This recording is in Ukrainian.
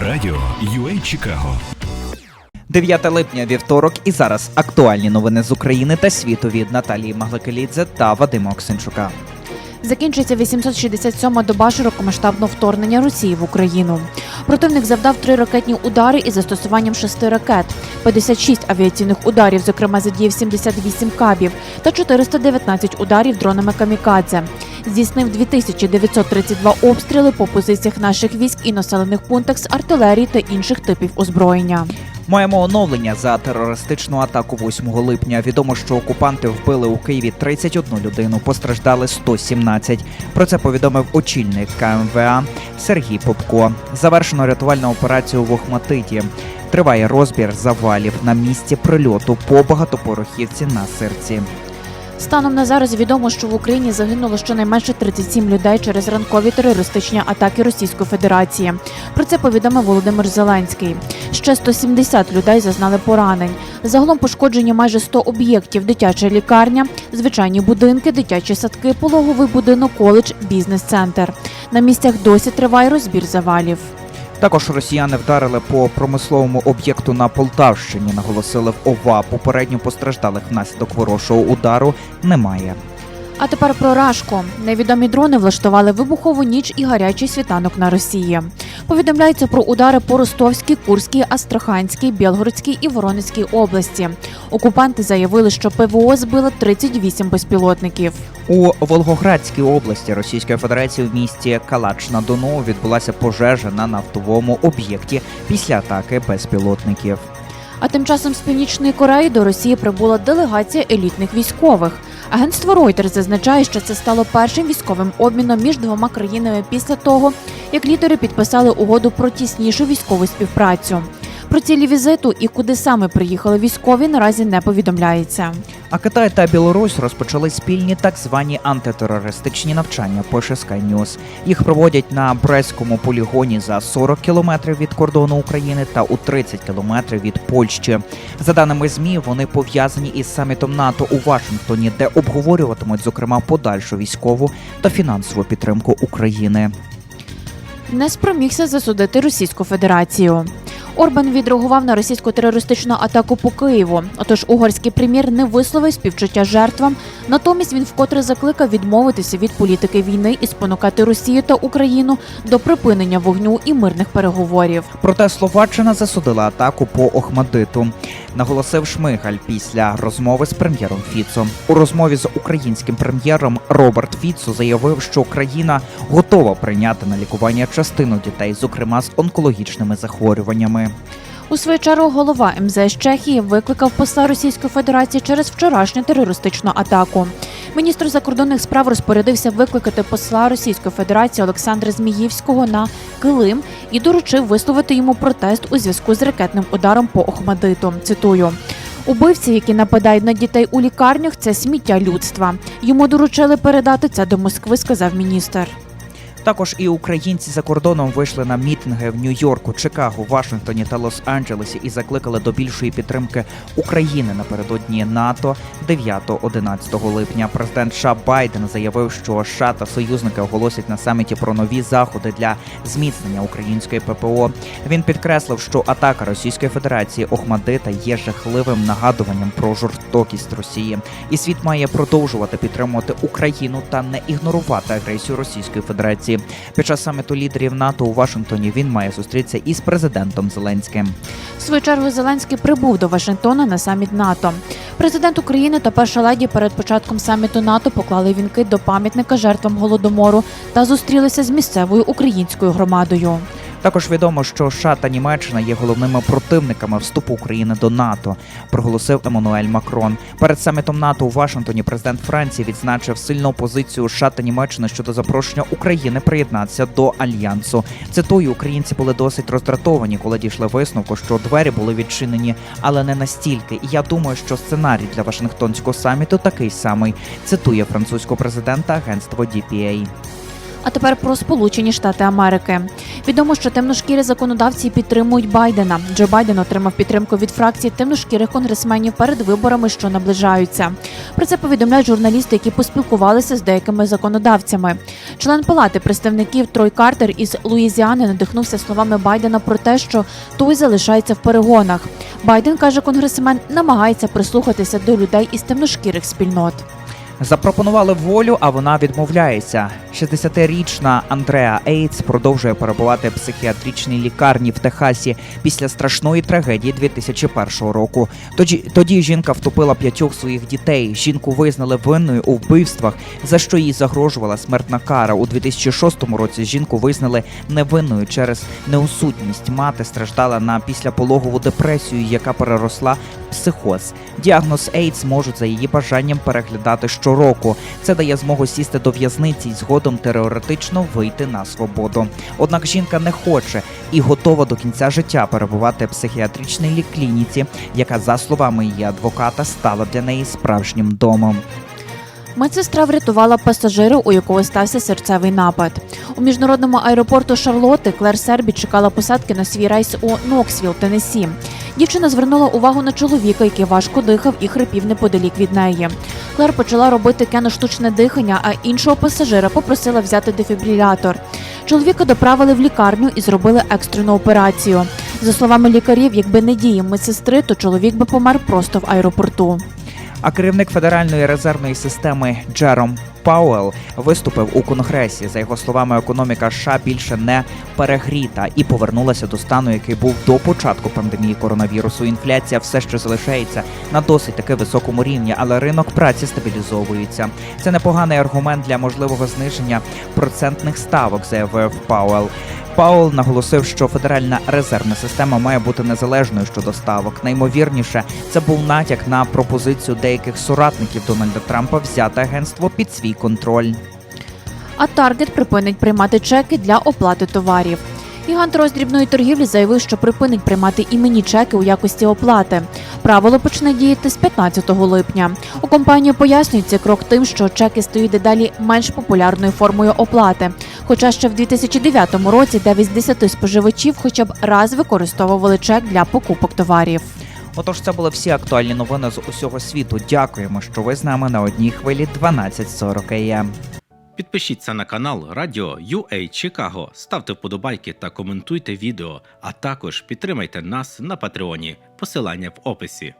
Радіо UA Чикаго 9 липня вівторок і зараз актуальні новини з України та світу від Наталії Магликелідзе та Вадима Оксенчука. Закінчується 867-ма доба широкомасштабного вторгнення Росії в Україну. Противник завдав три ракетні удари із застосуванням шести ракет, 56 авіаційних ударів, зокрема задіяв 78 кабів, та 419 ударів дронами камікадзе. Здійснив 2932 обстріли по позиціях наших військ і населених пунктах з артилерії та інших типів озброєння. Маємо оновлення за терористичну атаку 8 липня. Відомо, що окупанти вбили у Києві 31 людину, постраждали 117. Про це повідомив очільник КМВА Сергій Попко. Завершено рятувальну операцію в Охматиті. Триває розбір завалів на місці прильоту по багатопорохівці на серці. Станом на зараз відомо, що в Україні загинуло щонайменше 37 людей через ранкові терористичні атаки Російської Федерації. Про це повідомив Володимир Зеленський. Ще 170 людей зазнали поранень. Загалом пошкоджені майже 100 об'єктів: дитяча лікарня, звичайні будинки, дитячі садки, пологовий будинок, коледж, бізнес-центр. На місцях досі триває розбір завалів. Також росіяни вдарили по промисловому об'єкту на Полтавщині. Наголосили в ОВА. Попередньо постраждалих внаслідок ворожого удару немає. А тепер про Рашко. Невідомі дрони влаштували вибухову ніч і гарячий світанок на Росії. Повідомляється про удари по Ростовській, Курській, Астраханській, Білгородській і Воронезькій області. Окупанти заявили, що ПВО збило 38 безпілотників. У Волгоградській області Російської Федерації в місті Калач на Дону відбулася пожежа на нафтовому об'єкті після атаки безпілотників. А тим часом з північної Кореї до Росії прибула делегація елітних військових. Агентство Reuters зазначає, що це стало першим військовим обміном між двома країнами після того, як лідери підписали угоду про тіснішу військову співпрацю. Про цілі візиту і куди саме приїхали військові наразі не повідомляється. А Китай та Білорусь розпочали спільні так звані антитерористичні навчання. Пише Sky News. Їх проводять на Брестському полігоні за 40 кілометрів від кордону України та у 30 кілометрів від Польщі. За даними змі, вони пов'язані із самітом НАТО у Вашингтоні, де обговорюватимуть зокрема подальшу військову та фінансову підтримку України. не спромігся засудити Російську Федерацію. Орбан відреагував на російську терористичну атаку по Києву. Отож, угорський прем'єр не висловив співчуття жертвам. Натомість він вкотре закликав відмовитися від політики війни і спонукати Росію та Україну до припинення вогню і мирних переговорів. Проте Словаччина засудила атаку по Охмадиту, наголосив Шмигаль після розмови з прем'єром Фіцо. У розмові з українським прем'єром Роберт Фіцо заявив, що країна готова прийняти на лікування частину дітей, зокрема з онкологічними захворюваннями. У свою чергу голова МЗС Чехії викликав посла Російської Федерації через вчорашню терористичну атаку. Міністр закордонних справ розпорядився викликати посла Російської Федерації Олександра Зміївського на Килим і доручив висловити йому протест у зв'язку з ракетним ударом по Охмадиту. Цитую. Убивці, які нападають на дітей у лікарнях, це сміття людства. Йому доручили передати це до Москви, сказав міністр. Також і українці за кордоном вийшли на мітинги в Нью-Йорку, Чикаго, Вашингтоні та Лос-Анджелесі і закликали до більшої підтримки України напередодні НАТО 9-11 липня. Президент США Байден заявив, що США та союзники оголосять на саміті про нові заходи для зміцнення української ППО. Він підкреслив, що атака Російської Федерації Охмадита є жахливим нагадуванням про жорстокість Росії, і світ має продовжувати підтримувати Україну та не ігнорувати агресію Російської Федерації. Під час саміту лідерів НАТО у Вашингтоні він має зустрітися із президентом Зеленським. В свою чергу Зеленський прибув до Вашингтона на саміт НАТО. Президент України та перша леді перед початком саміту НАТО поклали вінки до пам'ятника жертвам голодомору та зустрілися з місцевою українською громадою. Також відомо, що США та Німеччина є головними противниками вступу України до НАТО, проголосив Еммануель Макрон. Перед самітом НАТО у Вашингтоні президент Франції відзначив сильну позицію США та Німеччини щодо запрошення України приєднатися до альянсу. Цитую, українці були досить роздратовані, коли дійшли висновку, що двері були відчинені, але не настільки. І я думаю, що сценарій для Вашингтонського саміту такий самий. Цитує французького президента агентство DPA. А тепер про Сполучені Штати Америки. Відомо, що темношкірі законодавці підтримують Байдена. Джо Байден отримав підтримку від фракції темношкірих конгресменів перед виборами, що наближаються. Про це повідомляють журналісти, які поспілкувалися з деякими законодавцями. Член палати представників Трой Картер із Луїзіани надихнувся словами Байдена про те, що той залишається в перегонах. Байден каже, конгресмен намагається прислухатися до людей із темношкірих спільнот. Запропонували волю, а вона відмовляється. 60-річна Андреа Ейтс продовжує перебувати в психіатричній лікарні в Техасі після страшної трагедії 2001 року. Тоді, тоді жінка втопила п'ятьох своїх дітей. Жінку визнали винною у вбивствах, за що їй загрожувала смертна кара. У 2006 році жінку визнали невинною через неусутність. Мати страждала на післяпологову депресію, яка переросла психоз. Діагноз AIDS можуть за її бажанням переглядати щороку. Це дає змогу сісти до в'язниці і згодом теоретично вийти на свободу. Однак жінка не хоче і готова до кінця життя перебувати в психіатричній лі- клініці, яка, за словами її адвоката, стала для неї справжнім домом. Медсестра врятувала пасажира, у якого стався серцевий напад. У міжнародному аеропорту Шарлотти Клер Сербі чекала посадки на свій рейс у Ноксвіл, Теннессі. Дівчина звернула увагу на чоловіка, який важко дихав і хрипів неподалік від неї. Клер почала робити Кену штучне дихання, а іншого пасажира попросила взяти дефібрилятор. Чоловіка доправили в лікарню і зробили екстрену операцію. За словами лікарів, якби не дії медсестри, то чоловік би помер просто в аеропорту. А керівник Федеральної резервної системи Джером Пауел виступив у конгресі. За його словами, економіка США більше не перегріта і повернулася до стану, який був до початку пандемії коронавірусу. Інфляція все ще залишається на досить таки високому рівні, але ринок праці стабілізовується. Це непоганий аргумент для можливого зниження процентних ставок, заявив Пауел. Паул наголосив, що федеральна резервна система має бути незалежною щодо ставок. Наймовірніше, це був натяк на пропозицію деяких соратників Дональда Трампа взяти агентство під свій контроль. А Таргет припинить приймати чеки для оплати товарів. Гігант роздрібної торгівлі заявив, що припинить приймати іменні чеки у якості оплати. Правило почне діяти з 15 липня. У компанії пояснюють цей крок тим, що чеки стають дедалі менш популярною формою оплати. Хоча ще в 2009 році 9 з 10 споживачів хоча б раз використовували чек для покупок товарів. Отож, це були всі актуальні новини з усього світу. Дякуємо, що ви з нами на одній хвилі 12.40 АМ. Підпишіться на канал Радіо UA Чикаго, ставте вподобайки та коментуйте відео, а також підтримайте нас на Патреоні. Посилання в описі.